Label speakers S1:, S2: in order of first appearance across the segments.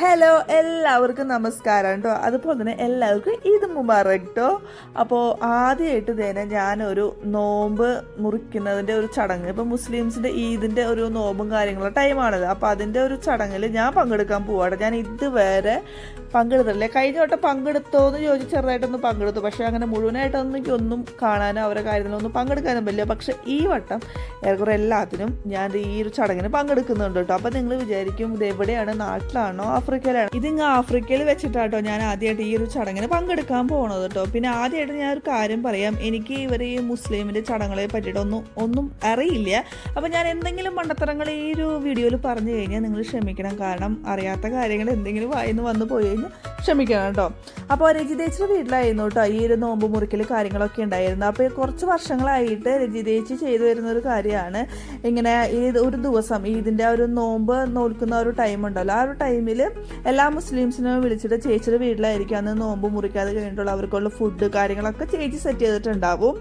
S1: Hello എല്ലാവർക്കും നമസ്കാരം കേട്ടോ അതുപോലെ തന്നെ എല്ലാവർക്കും ഇത് മുബാറക് കേട്ടോ അപ്പോൾ ആദ്യമായിട്ട് തന്നെ ഞാനൊരു നോമ്പ് മുറിക്കുന്നതിന്റെ ഒരു ചടങ്ങ്. ഇപ്പോൾ മുസ്ലിംസിന്റെ ഈദിന്റെ ഒരു നോമ്പും കാര്യങ്ങളും ടൈമാണത് അപ്പോൾ അതിന്റെ ഒരു ചടങ്ങിൽ ഞാൻ പങ്കെടുക്കാൻ പോവാണ്. ഞാൻ ഇതുവരെ പങ്കെടുത്തിട്ടില്ല. കഴിഞ്ഞ വട്ടം പങ്കെടുത്തോ എന്ന് ചോദിച്ച് ചെറുതായിട്ടൊന്ന് പങ്കെടുത്തു. പക്ഷേ അങ്ങനെ മുഴുവനായിട്ടൊന്നും എനിക്കൊന്നും കാണാനോ അവരെ കാര്യത്തിലൊന്നും പങ്കെടുക്കാനും പറ്റില്ല. പക്ഷേ ഈ വട്ടം ഏറെക്കുറെ എല്ലാത്തിനും ഞാൻ ഈ ഒരു ചടങ്ങിന് പങ്കെടുക്കുന്നുണ്ട് കേട്ടോ അപ്പോൾ നിങ്ങൾ വിചാരിക്കും ഇത് എവിടെയാണ്? നാട്ടിലാണോ? ആഫ്രിക്കയിലാണോ. ഇത് ഇങ്ങ് ആഫ്രിക്കയിൽ വെച്ചിട്ടാട്ടോ ഞാൻ ആദ്യമായിട്ട് ഈ ഒരു ചടങ്ങിന് പങ്കെടുക്കാൻ പോണത് കേട്ടോ പിന്നെ ആദ്യമായിട്ട് ഞാൻ ഒരു കാര്യം പറയാം. എനിക്ക് ഇവർ ഈ മുസ്ലിമിന്റെ ചടങ്ങുകളെ പറ്റിയിട്ടൊന്നും ഒന്നും അറിയില്ല. അപ്പോൾ ഞാൻ എന്തെങ്കിലും മണ്ടത്തരങ്ങൾ ഈ ഒരു വീഡിയോയിൽ പറഞ്ഞു കഴിഞ്ഞാൽ നിങ്ങൾ ക്ഷമിക്കണം. കാരണം അറിയാത്ത കാര്യങ്ങൾ എന്തെങ്കിലും വായിന്ന് വന്നു പോയി കഴിഞ്ഞാൽ ക്ഷമിക്കണം കേട്ടോ അപ്പോൾ രജിതേച്ചിയുടെ വീട്ടിലായിരുന്നു കേട്ടോ ഈ ഒരു നോമ്പ് മുറിക്കൽ കാര്യങ്ങളൊക്കെ ഉണ്ടായിരുന്നു അപ്പോൾ കുറച്ച് വർഷങ്ങളായിട്ട് രജിതേച്ചി ചെയ്തു വരുന്ന ഒരു കാര്യമാണ്. ഇങ്ങനെ ഈ ഒരു ദിവസം ഇതിന്റെ ആ ഒരു നോമ്പ് നോൽക്കുന്ന ഒരു ടൈം ഉണ്ടല്ലോ. ആ ഒരു ടൈമിൽ എല്ലാ മുസ്ലിംസിനും വിളിച്ചിട്ട് ചേച്ചിയുടെ വീട്ടിലായിരിക്കും അന്ന് നോമ്പ് മുറിക്കാതെ കഴിഞ്ഞിട്ടുള്ള അവർക്കുള്ള ഫുഡ് കാര്യങ്ങളൊക്കെ ചേച്ചി സെറ്റ് ചെയ്തിട്ടുണ്ടാവും.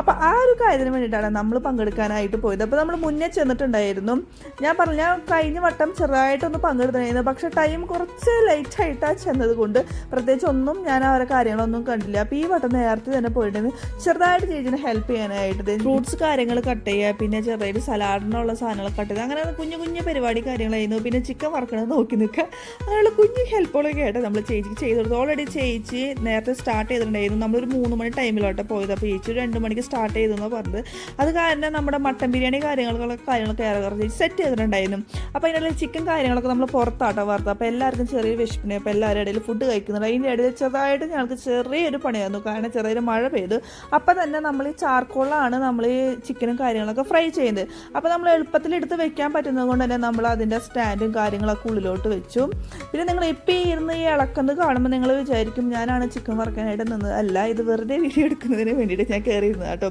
S1: അപ്പോൾ ആ ഒരു കാര്യത്തിന് വേണ്ടിയിട്ടാണ് നമ്മൾ പങ്കെടുക്കാനായിട്ട് പോയത്. അപ്പോൾ നമ്മൾ മുന്നേ ചെന്നിട്ടുണ്ടായിരുന്നു. ഞാൻ പറഞ്ഞു ഞാൻ കഴിഞ്ഞ വട്ടം ചെറുതായിട്ടൊന്ന് പങ്കെടുത്തിരുന്നു പക്ഷേ ടൈം കുറച്ച് ലേറ്റ് ആയിട്ടാണ് ചെന്നത് കൊണ്ട് പ്രത്യേകിച്ച് ഒന്നും ഞാൻ അവരെ കാര്യങ്ങളൊന്നും കണ്ടില്ല. അപ്പോൾ ഈ വട്ടം നേരത്തെ തന്നെ പോയിട്ടുണ്ടെങ്കിൽ ചെറുതായിട്ട് ചേച്ചിനെ ഹെൽപ്പ് ചെയ്യാനായിട്ട് ഫ്രൂട്ട്സ് കാര്യങ്ങൾ കട്ട് ചെയ്യുക പിന്നെ ചെറുതായിട്ട് സലാഡിനുള്ള സാധനങ്ങൾ കട്ട് ചെയ്യുക അങ്ങനെ കുഞ്ഞു കുഞ്ഞു പരിപാടി കാര്യങ്ങളായിരുന്നു. പിന്നെ ചിക്കൻ വറക്കണത് നോക്കി നിൽക്കുക. അങ്ങനെയുള്ള കുഞ്ഞു ഹെൽപ്പുകളൊക്കെ ആയിട്ട് നമ്മൾ ചേച്ചിക്ക് ചെയ്ത് കൊടുത്തു ഓൾറെഡി ചേച്ചി നേരത്തെ സ്റ്റാർട്ട് ചെയ്തിട്ടുണ്ടായിരുന്നു. നമ്മളൊരു മൂന്ന് മണി ടൈമിലോട്ട് പോയത്. അപ്പോൾ ചേച്ചി രണ്ട് മണിക്ക് സ്റ്റാർട്ട് ചെയ്തു എന്നാണ് പറഞ്ഞത്. അത് കാരണം നമ്മുടെ മട്ടൻ ബിരിയാണി കാര്യങ്ങളൊക്കെ കാര്യങ്ങളൊക്കെ ഏറെ കുറച്ച് സെറ്റ് ചെയ്തിട്ടുണ്ടായിരുന്നു. അപ്പോൾ അതിനുള്ള ചിക്കൻ കാര്യങ്ങളൊക്കെ നമ്മൾ പുറത്താട്ടോ വാർത്ത അപ്പോൾ എല്ലാവർക്കും ചെറിയ വിശപ്പിനെ അപ്പോൾ എല്ലാവരുടെ ഇടയിൽ ഫുഡ് കഴിക്കുന്നുണ്ട്. അതിന്റെ ഇടയിൽ ചെറുതായിട്ട് ഞങ്ങൾക്ക് ചെറിയൊരു പണിയായിരുന്നു. കാരണം ചെറിയൊരു മഴ പെയ്തു. അപ്പോൾ തന്നെ നമ്മൾ ഈ ചാർക്കോളാണ് നമ്മൾ ഈ ചിക്കനും കാര്യങ്ങളൊക്കെ ഫ്രൈ ചെയ്യുന്നത്. അപ്പോൾ നമ്മൾ എളുപ്പത്തിൽ എടുത്ത് വെക്കാൻ പറ്റുന്നത് കൊണ്ട് തന്നെ നമ്മൾ അതിന്റെ സ്റ്റാൻഡും കാര്യങ്ങളൊക്കെ ഉള്ളിലോട്ട് വെച്ചു. പിന്നെ നിങ്ങൾ ഇപ്പം ഈ ഇരുന്ന് ഈ ഇളക്കുന്നത് കാണുമ്പോൾ നിങ്ങൾ വിചാരിക്കും ഞാനാണ് ചിക്കൻ വറക്കാനായിട്ട് നിന്നത്. അല്ല ഇത് വെറുതെ വീഡിയോ എടുക്കുന്നതിന് വേണ്ടിയിട്ട് ഞാൻ കയറിയിരുന്നത് കേട്ടോ.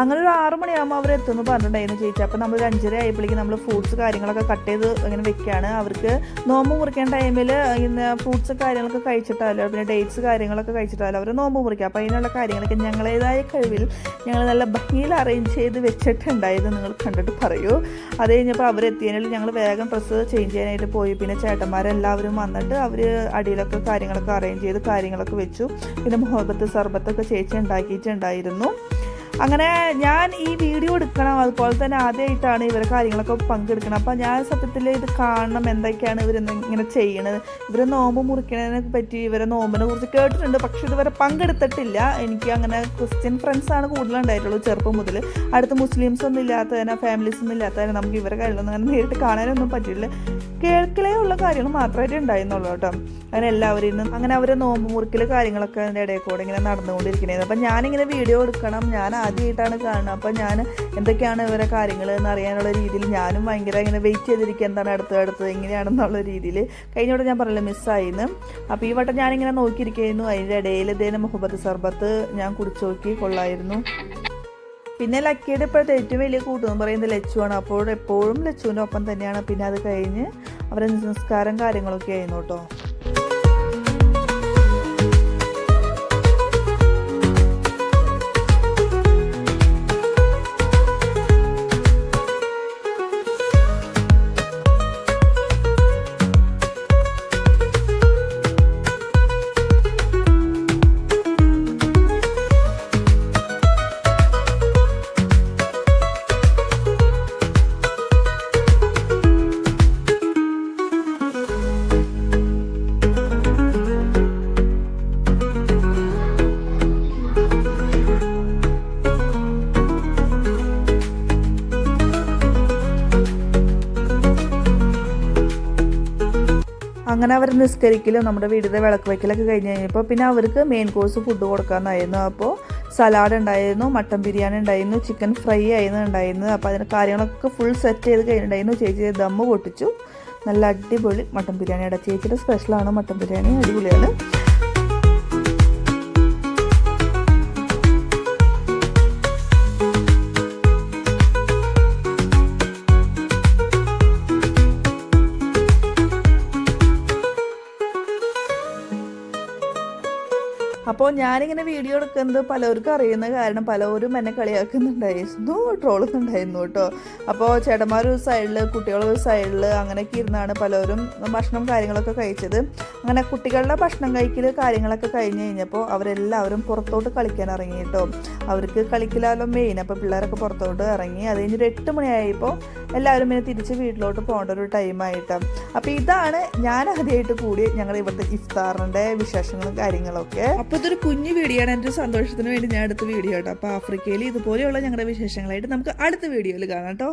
S1: അങ്ങനെ ഒരു ആറ് മണിയാകുമ്പോൾ അവർ എത്തുമെന്ന് പറഞ്ഞിട്ടുണ്ടായിരുന്നു ചേച്ചി. അപ്പോൾ നമ്മൾ ഒരു അഞ്ചര ആയപ്പോഴേക്കും നമ്മൾ ഫ്രൂട്ട്സ് കാര്യങ്ങളൊക്കെ കട്ട് ചെയ്ത് ഇങ്ങനെ വെക്കുകയാണ് അവർക്ക് നോമ്പ് മുറിക്കാൻ ടൈമിൽ ഇന്ന് ഫ്രൂട്ട്സ് കാര്യങ്ങളൊക്കെ കഴിച്ചിട്ടാലോ പിന്നെ ഡേറ്റ്സ് കാര്യങ്ങളൊക്കെ കഴിച്ചിട്ടാലോ അവർ നോമ്പ് മുറിക്കുക അപ്പോൾ അതിനുള്ള കാര്യങ്ങളൊക്കെ ഞങ്ങളേതായ കഴിവിൽ ഞങ്ങൾ നല്ല ഭംഗിയിൽ അറേഞ്ച് ചെയ്ത് വെച്ചിട്ടുണ്ടായത് നിങ്ങൾ കണ്ടിട്ട് പറയൂ. അത് കഴിഞ്ഞപ്പോൾ അവരെത്തിയതിനാൽ ഞങ്ങൾ വേഗം ഡ്രസ്സ് ചേഞ്ച് ചെയ്യാനായിട്ട് പോയി. പിന്നെ ചേട്ടന്മാരെല്ലാവരും വന്നിട്ട് അവർ അടിയിലൊക്കെ കാര്യങ്ങളൊക്കെ അറേഞ്ച് ചെയ്ത് കാര്യങ്ങളൊക്കെ വെച്ചു. പിന്നെ മുഹബത്ത് സർബത്തൊക്കെ ചേച്ചി ഉണ്ടാക്കിയിട്ടുണ്ടായിരുന്നു. അങ്ങനെ ഞാൻ ഈ വീഡിയോ എടുക്കണം. അതുപോലെ തന്നെ ആദ്യമായിട്ടാണ് ഇവരെ കാര്യങ്ങളൊക്കെ പങ്കെടുക്കണം അപ്പം ഞാൻ സത്യത്തിൽ ഇത് കാണണം. എന്തൊക്കെയാണ് ഇവർ ഇങ്ങനെ ചെയ്യണത്? ഇവരെ നോമ്പ് മുറിക്കണതിനെ പറ്റി ഇവരെ നോമ്പിനെ കുറിച്ച് കേട്ടിട്ടുണ്ട്. പക്ഷെ ഇതുവരെ പങ്കെടുത്തിട്ടില്ല. എനിക്ക് അങ്ങനെ ക്രിസ്ത്യൻ ഫ്രണ്ട്സാണ് കൂടുതലുണ്ടായിട്ടുള്ളൂ ചെറുപ്പം മുതൽ. അടുത്ത് മുസ്ലിംസ് ഒന്നും ഇല്ലാത്തതിനെ ഫാമിലീസ് ഒന്നും ഇല്ലാത്തതിനെ നമുക്ക് ഇവരെ കാര്യങ്ങളൊന്നും അങ്ങനെ നേരിട്ട് കാണാനൊന്നും പറ്റില്ല കേൾക്കലേ ഉള്ള കാര്യങ്ങൾ മാത്രമായിട്ട് ഉണ്ടായിരുന്നുള്ളൂ കേട്ടോ. അങ്ങനെ എല്ലാവരും ഇന്നും അങ്ങനെ അവരെ നോമ്പ് മുറിക്കൽ കാര്യങ്ങളൊക്കെ അതിന്റെ ഇടയിൽ കൂടെ ഇങ്ങനെ നടന്നുകൊണ്ടിരിക്കുന്നത് അപ്പം ഞാനിങ്ങനെ വീഡിയോ എടുക്കണം. ഞാൻ ആദ്യമായിട്ടാണ് കാണുന്നത്. അപ്പം ഞാൻ എന്തൊക്കെയാണ് ഇവരെ കാര്യങ്ങൾ എന്ന് അറിയാനുള്ള രീതിയിൽ ഞാനും ഭയങ്കര ഇങ്ങനെ വെയിറ്റ് ചെയ്തിരിക്കുക. എന്താണ് അടുത്തത് അടുത്തത് എങ്ങനെയാണെന്നുള്ള രീതിയിൽ കഴിഞ്ഞോടെ ഞാൻ പറയില്ല മിസ്സായിന്ന് അപ്പോൾ ഈ വട്ടം ഞാനിങ്ങനെ നോക്കിയിരിക്കുന്നു അതിന്റെ ഇടയിൽ ഇതേ മുഹബത്ത് സർബത്ത് ഞാൻ കുടിച്ചു നോക്കി കൊള്ളായിരുന്നു. പിന്നെ ലക്കിയുടെ ഇപ്പോഴത്തെ ഏറ്റവും വലിയ കൂട്ടെന്ന് പറയുന്നത് ലച്ചുവാണ്. അപ്പോൾ എപ്പോഴും ലച്ചുവിന്റെ ഒപ്പം തന്നെയാണ്. പിന്നെ അത് കഴിഞ്ഞ് അവരെ നിസ്കാരം കാര്യങ്ങളൊക്കെ ആയിരുന്നു കേട്ടോ. അങ്ങനെ അവർ നിസ്കരിക്കലും നമ്മുടെ വീടിന്റെ വിളക്ക് വയ്ക്കലൊക്കെ കഴിഞ്ഞ് കഴിഞ്ഞപ്പോൾ പിന്നെ അവർക്ക് മെയിൻ കോഴ്സ് ഫുഡ് കൊടുക്കാമെന്നായിരുന്നു. അപ്പോൾ സലാഡ് ഉണ്ടായിരുന്നു മട്ടൻ ബിരിയാണി ഉണ്ടായിരുന്നു ചിക്കൻ ഫ്രൈ ആയിരുന്നു ഉണ്ടായിരുന്നു അപ്പോൾ അതിന്റെ കാര്യങ്ങളൊക്കെ ഫുൾ സെറ്റ് ചെയ്ത് കഴിഞ്ഞിട്ടുണ്ടായിരുന്നു. ചേച്ചി ദമ്മ് പൊട്ടിച്ചു. നല്ല അടിപൊളി മട്ടൻ ബിരിയാണിയുടെ ചേച്ചിയുടെ സ്പെഷ്യലാണ് മട്ടൻ ബിരിയാണി. അടിപൊളിയാണ്. അപ്പോൾ ഞാനിങ്ങനെ വീഡിയോ എടുക്കുന്നത് പലർക്കും അറിയുന്ന കാരണം പലരും എന്നെ കളിയാക്കുന്നുണ്ടായിരുന്നു ട്രോളുന്നുണ്ടായിരുന്നു കേട്ടോ. അപ്പോൾ ചേട്ടന്മാർ ഒരു സൈഡിൽ കുട്ടികൾ ഒരു സൈഡിൽ അങ്ങനെയൊക്കെ ഇരുന്നാണ് പലരും ഭക്ഷണം കാര്യങ്ങളൊക്കെ കഴിച്ചത്. അങ്ങനെ കുട്ടികളുടെ ഭക്ഷണം കഴിക്കൽ കാര്യങ്ങളൊക്കെ കഴിഞ്ഞ് കഴിഞ്ഞപ്പോൾ അവരെല്ലാവരും പുറത്തോട്ട് കളിക്കാൻ ഇറങ്ങി കേട്ടോ. അവർക്ക് കളിക്കലാലോ മെയിൻ അപ്പോൾ പിള്ളേരൊക്കെ പുറത്തോട്ട് ഇറങ്ങി. അത് കഴിഞ്ഞൊരു എട്ട് മണിയായപ്പോൾ എല്ലാവരും പിന്നെ തിരിച്ച് വീട്ടിലോട്ട് പോകേണ്ട ഒരു ടൈമായിട്ട് അപ്പോൾ ഇതാണ് ഞാൻ ആദ്യമായിട്ട് കൂടി ഞങ്ങളുടെ ഇവിടുത്തെ ഇഫ്താറിന്റെ വിശേഷങ്ങളും കാര്യങ്ങളൊക്കെ. അപ്പോൾ ഇതൊരു കുഞ്ഞു വീഡിയോ ആണ് എന്റെ സന്തോഷത്തിന് വേണ്ടി ഞാൻ അടുത്ത വീഡിയോ കേട്ടോ. അപ്പോൾ ആഫ്രിക്കയിൽ ഇതുപോലെയുള്ള ഞങ്ങളുടെ വിശേഷങ്ങളായിട്ട് നമുക്ക് അടുത്ത വീഡിയോയിൽ കാണാം കേട്ടോ.